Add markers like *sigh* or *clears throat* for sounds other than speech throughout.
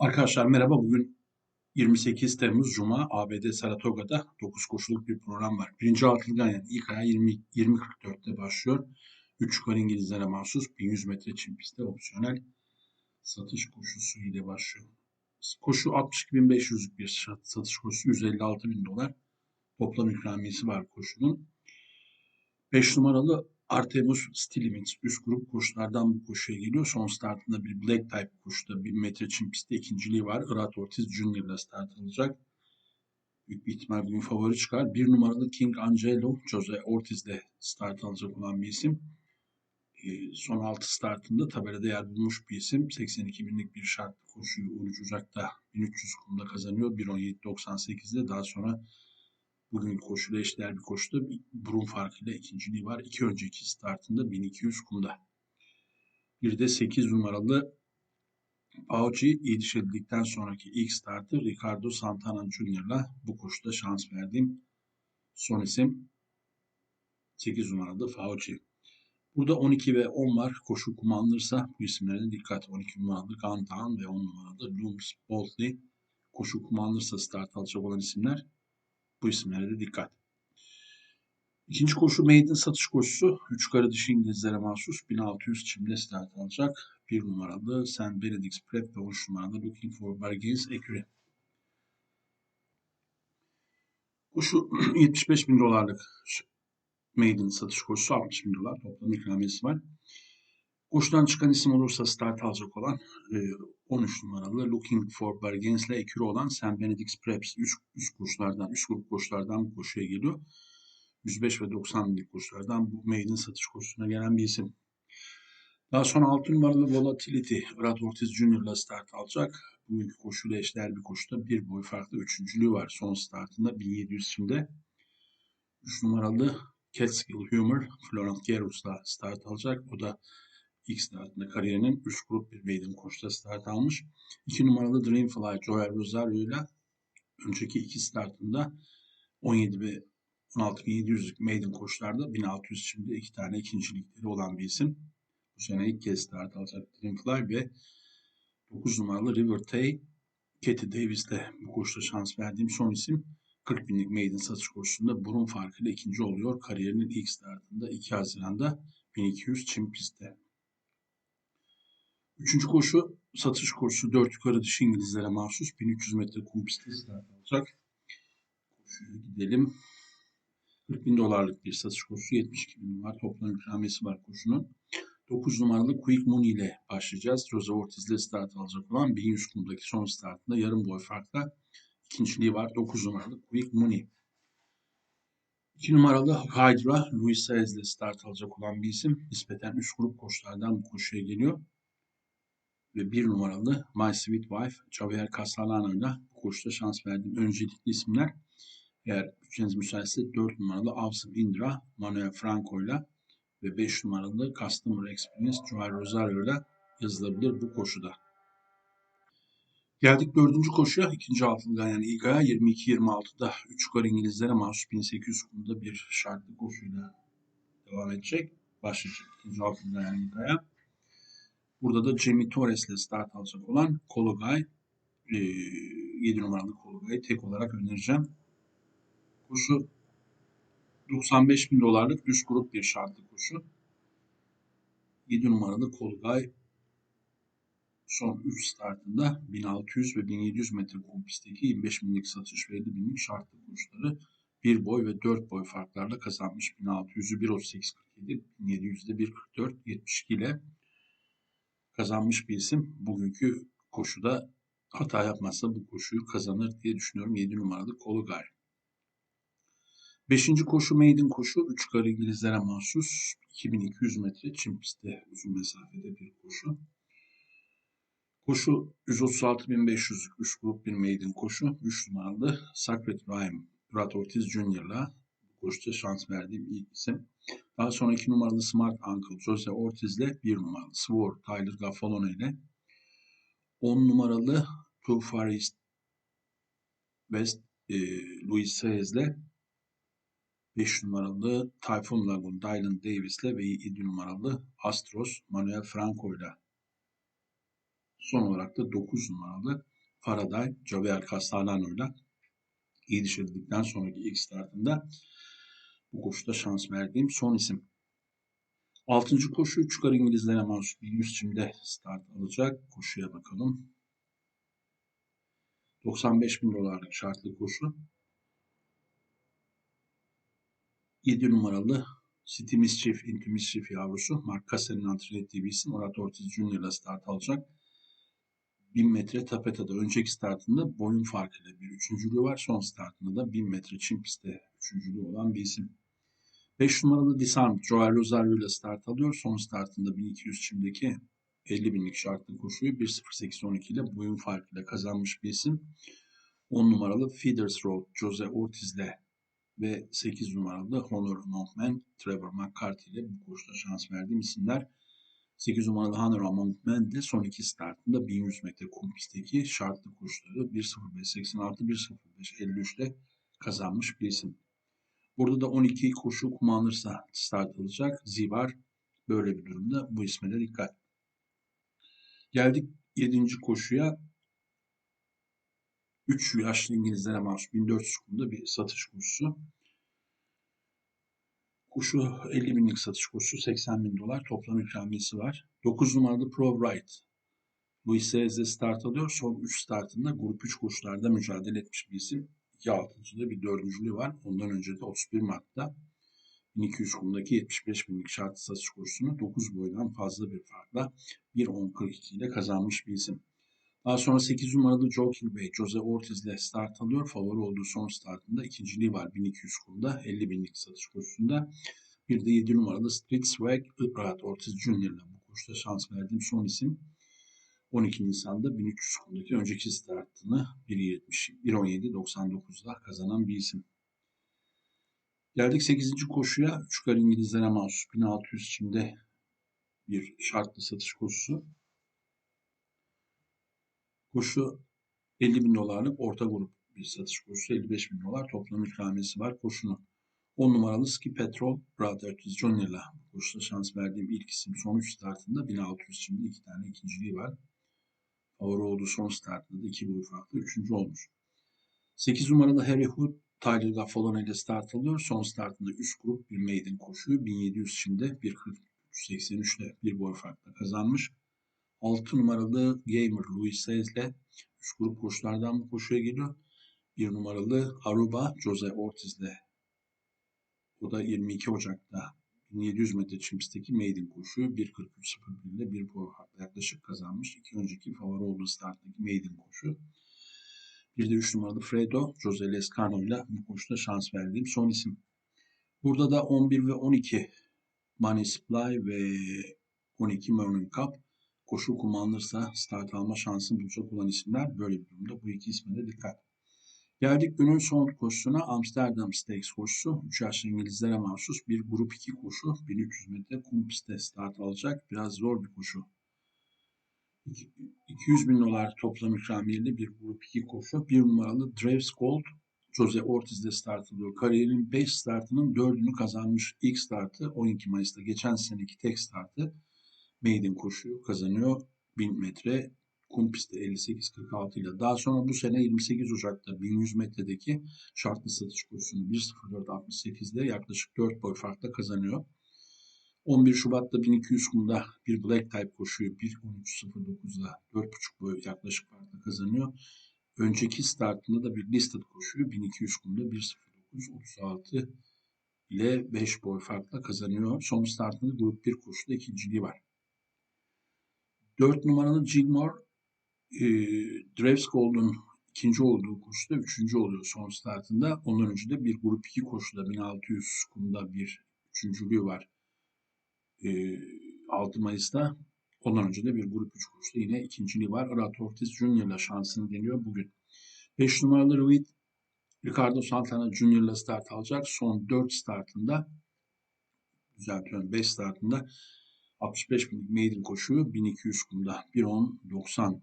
Arkadaşlar merhaba. Bugün 28 Temmuz Cuma ABD Saratoga'da 9 koşuluk bir program var. Birinci altılı ganyan ilk ayağı 20, 20.44'te başlıyor. 3 yukarı İngilizlere mahsus 1100 metre çim pistte opsiyonel satış koşusu ile başlıyor. Koşu 62.500'lük bir satış koşusu 156 bin dolar. Toplam ikramiyesi var koşunun. 5 numaralı Artemus Stilimits üst grup koşulardan bu koşuya geliyor. Son startında bir Black Type koşuda bir metre çim pistte ikinciliği var. Irat Ortiz Junior ile start alacak. Büyük bir ihtimal bugün favori çıkar. Bir numaralı King Angelo Jose Ortiz ile start alacak olan bir isim. Ee, son 6 startında tabelada yer bulmuş bir isim. 82 binlik bir şartlı koşuyu 13 Ocak'ta 1300 kumda kazanıyor. 1.17.98'de daha sonra Bugün koşuyla eşdeğer bir koşuda burun farkıyla ikinciliği var. İki önceki startında 1200 kumda. Bir de 8 numaralı Pauci yetişildikten sonraki ilk startı Ricardo Santana Junior'la bu koşuda şans verdiğim son isim 8 numaralı Fauci. Burada 12 ve 10 var. Koşu kumanlırsa bu isimlere dikkat. 12 numaralı Gantan ve 10 numaralı Looms Boltley. Koşu kumanlırsa start alacak olan isimler. Bu isimlere de dikkat. İkinci koşu maiden satış koşusu. Üç yukarı dişi İngilizlere mahsus 1600 çimde start alacak. Bir numaralı St. Benedict's Prep ve 13 numaralı Looking for Bargains Ecury. Koşu *clears throat* 75 bin dolarlık maiden satış koşusu 60 bin dolar toplam ikramiyesi var. Koşudan çıkan isim olursa start alacak olan 13 e, numaralı Looking for Bargains ile ekürü olan St. Benedict's Preps 3 üst koşulardan, 3 grup koşulardan bu koşuya geliyor. 105 ve 90 binlik koşulardan bu maiden satış koşusuna gelen bir isim. Daha sonra 6 numaralı Volatility Brad Ortiz ile start alacak. Bugünkü koşuyla eşdeğer bir koşuda bir boy farklı üçüncülüğü var. Son startında 1700 şimdi. 3 numaralı Catskill Humor Florent Gerus'la start alacak. O da ilk startında kariyerinin üst grup bir maiden koşuda start almış. 2 numaralı Dreamfly Joel Rosario ile önceki iki startında 17 ve 16.700'lük maiden koşularda 1600 şimdi iki tane ikincilikleri olan bir isim. Bu sene ilk kez start alacak Dreamfly ve 9 numaralı River Tay Katie Davis'le bu koşuda şans verdiğim son isim 40 binlik maiden satış koşusunda burun farkıyla ikinci oluyor. Kariyerinin ilk startında 2 Haziran'da 1200 çim pistte. Üçüncü koşu satış koşusu 4 yukarı dişi İngilizlere mahsus 1300 metre kum pisti alacak. Koşuya gidelim. 40 bin dolarlık bir satış koşusu 72 bin dolar toplam ikramiyesi var koşunun. 9 numaralı Quick Moon ile başlayacağız. Rosa Ortiz ile start alacak olan 1100 kumdaki son startında yarım boy farkla ikinciliği var. 9 numaralı Quick Mooney. 2 numaralı Hydra Luis Saez ile start alacak olan bir isim. Nispeten üst grup koşulardan bu koşuya geliyor ve bir numaralı My Sweet Wife Javier Castellano ile bu koşuda şans verdiğim öncelikli isimler. Eğer bütçeniz müsaitse 4 numaralı Avsım Indra Manuel Franco ile ve 5 numaralı Customer Experience Joel Rosario ile yazılabilir bu koşuda. Geldik dördüncü koşuya. ikinci altında yani ilk aya 22-26'da 3 yukarı İngilizlere mahsus 1800 kumda bir şartlı koşuyla devam edecek. Başlayacak ikinci altında yani ilk aya. Burada da Jamie Torres ile start alacak olan Kologay. E, 7 numaralı Kologay'ı tek olarak önereceğim. Koşu 95 bin dolarlık üst grup bir şartlı koşu. 7 numaralı Kolgay son 3 startında 1600 ve 1700 metre kum pistteki 25 binlik satış ve 50 binlik şartlı koşuları 1 boy ve 4 boy farklarla kazanmış. 1600'ü 1.38.47, 1700'de 1.44, 72 ile kazanmış bir isim. Bugünkü koşuda hata yapmazsa bu koşuyu kazanır diye düşünüyorum. 7 numaralı Kolugay. Beşinci koşu maiden koşu. Üç yukarı İngilizlere mahsus. 2200 metre çim pistte uzun mesafede bir koşu. Koşu 136.500'lük üst grup bir maiden koşu. 3 numaralı Sacred Rhyme Brad Ortiz Jr.'la koşuda şans verdiğim ilk isim. Daha sonra 2 numaralı Smart Uncle Jose Ortiz ile 1 numaralı Swore Tyler Gaffalone ile 10 numaralı Too Far East West e, Luis Saez ile 5 numaralı Typhoon Lagoon Dylan Davis ile ve 7 numaralı Astros Manuel Franco ile. Son olarak da 9 numaralı Faraday, Javier Castellano'yla iyi dişledikten sonraki ilk startında bu koşuda şans verdiğim son isim. Altıncı koşu Çıkar İngilizlere mahsus 1100 çimde start alacak. Koşuya bakalım. 95 bin dolarlık şartlı koşu. 7 numaralı City Mischief, Into Mischief yavrusu Mark Cassell'in antrenör ettiği bir isim. Murat Ortiz Junior ile start alacak. 1000 metre tapeta'da önceki startında boyun farkıyla bir üçüncülüğü var. Son startında da 1000 metre çim pistte üçüncülüğü olan bir isim. 5 numaralı Disarm Joel Rosario ile start alıyor. Son startında 1200 çimdeki 50 binlik şartlı koşuyu 1.08.12 ile boyun farkıyla kazanmış bir isim. 10 numaralı Feeders Road Jose Ortiz ile ve 8 numaralı Honor Monkman Trevor McCarthy ile bu koşuda şans verdiğim isimler. 8 numaralı Honor Monkman de son iki startında 1100 metre kum pistteki şartlı koşuları 1.05.86 1.05.53 ile kazanmış bir isim. Burada da 12 koşu kullanırsa start alacak. Zivar böyle bir durumda. Bu isme de dikkat. Geldik 7. koşuya. 3 yaşlı İngilizlere mahsus 1400 kumda bir satış koşusu. Koşu 50 binlik satış koşusu 80 bin dolar toplam ikramiyesi var. 9 numaralı Pro Right. Luis Sez'de start alıyor. Son 3 startında grup 3 koşularda mücadele etmiş bir isim. 2 altıncıda bir dördüncülüğü var. Ondan önce de 31 Mart'ta 1200 kumdaki 75 binlik şartlı satış kursunu 9 boydan fazla bir farkla 1.10.42 ile kazanmış bir isim. Daha sonra 8 numaralı Joker Bey Jose Ortiz ile start alıyor. Favori olduğu son startında ikinciliği var 1200 kumda 50 binlik satış kursunda. Bir de 7 numaralı Street Swag Ibrahim Ortiz Jr. ile bu koşuda şans verdiğim son isim. 12 Nisan'da 1300 kumdaki önceki startını 1.17.99'da kazanan bir isim. Geldik 8. koşuya. Çıkar İngilizlere mahsus 1600 içinde bir şartlı satış koşusu. Koşu 50 bin dolarlık orta grup bir satış koşusu. 55 bin dolar toplam ikramiyesi var koşunun. 10 numaralı Ski Petrol Brother ile koşuda şans verdiğim ilk isim sonuç startında 1600 şimdi iki tane ikinciliği var. Olduğu son startında da iki boy farklı üçüncü olmuş. 8 numaralı Harry Hood Tyler Gaffalone ile start alıyor. Son startında üst grup bir maiden koşuyor. 1700 şimdi 1.43.83 ile bir boy farkla kazanmış. 6 numaralı Gamer Luis Saez ile üst grup koşulardan bu koşuya geliyor. 1 numaralı Aruba Jose Ortiz ile o da 22 Ocak'ta 1700 metre çim pistteki maiden koşuyu 1.43.01 ile bir boy farkla yaklaşık kazanmış. İki önceki favori olduğu starttaki maiden koşu. Bir de 3 numaralı Fredo, Jose Lescano ile bu koşuda şans verdiğim son isim. Burada da 11 ve 12 Money Supply ve 12 Morning Cup koşu kullanılırsa start alma şansı bulacak olan isimler böyle bir durumda. Bu iki isme de dikkat. Geldik günün son koşusuna Amsterdam Stakes koşusu. 3 yaşlı İngilizlere mahsus bir grup 2 koşu. 1300 metre kum pistte start alacak. Biraz zor bir koşu. 200 bin dolar toplam ikramiyeli bir grup 2 koşu. Bir numaralı Draves Gold Jose Ortiz'de start alıyor. Kariyerinin 5 startının 4'ünü kazanmış. İlk startı 12 Mayıs'ta geçen seneki tek startı maiden koşuyu kazanıyor. 1000 metre kum pistte 58-46 ile. Daha sonra bu sene 28 Ocak'ta 1100 metredeki şartlı satış koşusunu 1.04.68'de yaklaşık 4 boy farkla kazanıyor. 11 Şubat'ta 1200 kumda bir black type koşuyu 1.13.09'da 4.5 boy yaklaşık farkla kazanıyor. Önceki startında da bir listed koşuyu 1200 kumda 1.09.36 ile 5 boy farkla kazanıyor. Son startında grup 1 koşuda ikinciliği var. 4 numaralı Gilmore e, Drevskold'un ikinci olduğu koşuda üçüncü oluyor son startında. Ondan önce de bir grup 2 koşuda 1600 kumda bir üçüncülüğü var. E, 6 Mayıs'ta ondan önce de bir grup 3 koşuda yine ikinciliği var. Arat Ortiz Junior ile şansını deniyor bugün. 5 numaralı Reed Ricardo Santana Junior ile start alacak. Son 4 startında düzeltiyorum 5 startında 65 binlik maiden koşuyu 1200 kumda 1.10.90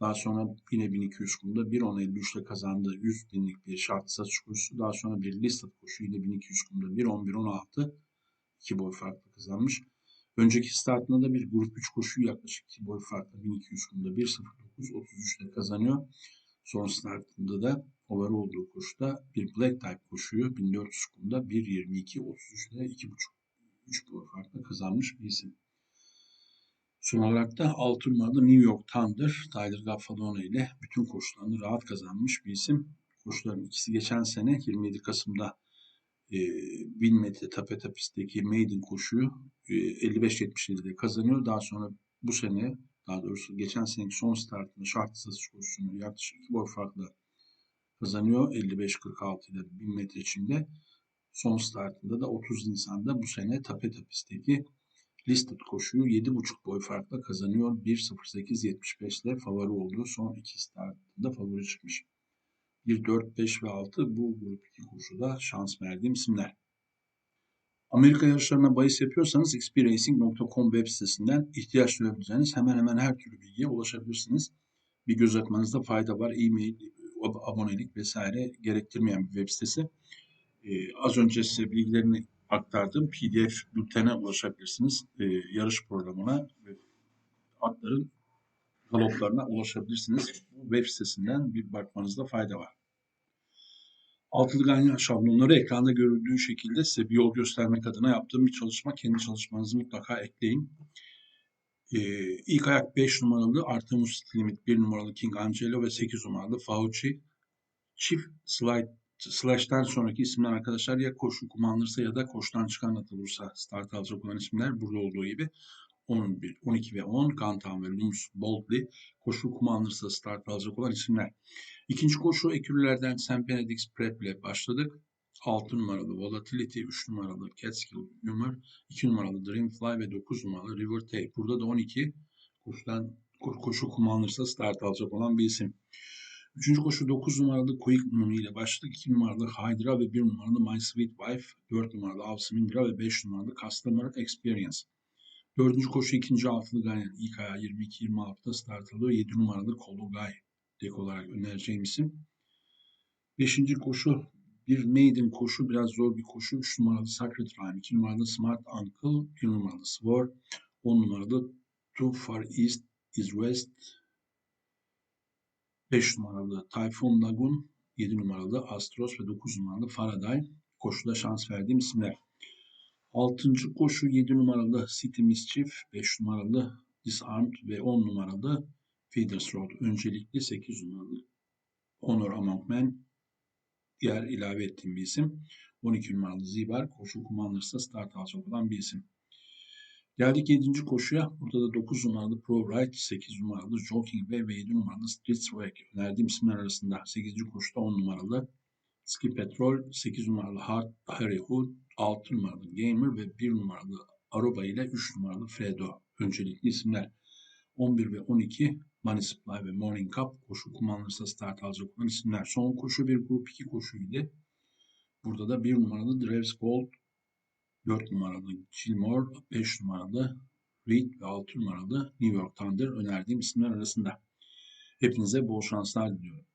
daha sonra yine 1200 kumda 1.10.53 ile kazandığı 100 binlik bir şart satış koşusu. Daha sonra bir listed koşu yine 1200 kumda 1.10.1.16 iki boy farklı kazanmış. Önceki startında da bir grup 3 koşuyu yaklaşık 2 boy farklı 1200 kumda 1.09 33'te kazanıyor. Son startında da favori olduğu koşuda bir Black Type koşuyu 1400 kumda 1.22 33'te 2.5 3 boy farklı kazanmış bir isim. Son olarak da 6 numaralı New York Thunder Tyler Gaffalone ile bütün koşularını rahat kazanmış bir isim. Koşuların ikisi geçen sene 27 Kasım'da e, 1000 metre tapeta pistteki maiden koşuyu e, 55-77'de kazanıyor. Daha sonra bu sene daha doğrusu geçen seneki son startında şart satış koşusunu yaklaşık 2 boy farklı kazanıyor. 55-46 ile 1000 metre içinde. Son startında da 30 Nisan'da bu sene tapeta pistteki Listed koşuyu 7.5 boy farkla kazanıyor. 1.08.75 ile favori olduğu son iki startında favori çıkmış. 1, 4, 5 ve 6 bu grup 2 koşuda şans verdiğim isimler. Amerika yarışlarına bahis yapıyorsanız xpracing.com web sitesinden ihtiyaç duyabileceğiniz hemen hemen her türlü bilgiye ulaşabilirsiniz. Bir göz atmanızda fayda var. E-mail, abonelik vesaire gerektirmeyen bir web sitesi. Ee, az önce size bilgilerini aktardığım PDF bültene ulaşabilirsiniz. E, yarış programına ve atların galoplarına ulaşabilirsiniz. Bu web sitesinden bir bakmanızda fayda var. Altılı ganyan şablonları ekranda görüldüğü şekilde size bir yol göstermek adına yaptığım bir çalışma. Kendi çalışmanızı mutlaka ekleyin. Ee, ilk ayak 5 numaralı Artemus Limit, 1 numaralı King Angelo ve 8 numaralı Fauci. Çift slide Slash'tan sonraki isimler arkadaşlar ya koşu kullanılırsa ya da koştan çıkan atılırsa start alacak olan isimler burada olduğu gibi 11, 12 ve 10 Gantan ve Lums Boldly koşu kullanılırsa start alacak olan isimler. İkinci koşu ekürlerden St. Benedict's Prep ile başladık. 6 numaralı Volatility, 3 numaralı Catskill Humor, 2 numaralı Dreamfly ve 9 numaralı River Tape. Burada da 12 koşudan koşu kullanılırsa start alacak olan bir isim. Üçüncü koşu 9 numaralı Quick Moon ile başladık. 2 numaralı Hydra ve 1 numaralı My Sweet Wife, 4 numaralı Avsimindra ve 5 numaralı Customer Experience. Dördüncü koşu ikinci altılı Ganyan ilk ayağı 22-26'da start alıyor. 7 numaralı Kologay dek olarak önereceğim isim. Beşinci koşu bir maiden koşu biraz zor bir koşu. 3 numaralı Sacred Rhyme, 2 numaralı Smart Uncle, 1 numaralı Swore, 10 numaralı Too Far East is West, 5 numaralı Typhoon Lagoon, 7 numaralı Astros ve 9 numaralı Faraday koşuda şans verdiğim isimler. 6. koşu 7 numaralı City Mischief, 5 numaralı Disarmed ve 10 numaralı Feeders Road. Öncelikli 8 numaralı Honor Among Men diğer ilave ettiğim bir isim. 12 numaralı Zibar koşu kullanılırsa start alacak olan bir isim. Geldik 7. koşuya. Burada da 9 numaralı Pro Right, 8 numaralı Jogging Way ve 7 numaralı Street Swag önerdiğim isimler arasında. 8. koşuda 10 numaralı Ski Petrol, 8 numaralı Hard Harry Hood, 6 numaralı Gamer ve 1 numaralı Aroba ile 3 numaralı Fredo öncelikli isimler. 11 ve 12 Money Supply ve Morning Cup koşu kullanılırsa start alacak olan isimler. Son koşu bir grup 2 koşuydu. Burada da 1 numaralı Dreves Gold, 4 numaralı Gilmore, 5 numaralı Reed ve 6 numaralı New York Thunder önerdiğim isimler arasında. Hepinize bol şanslar diliyorum.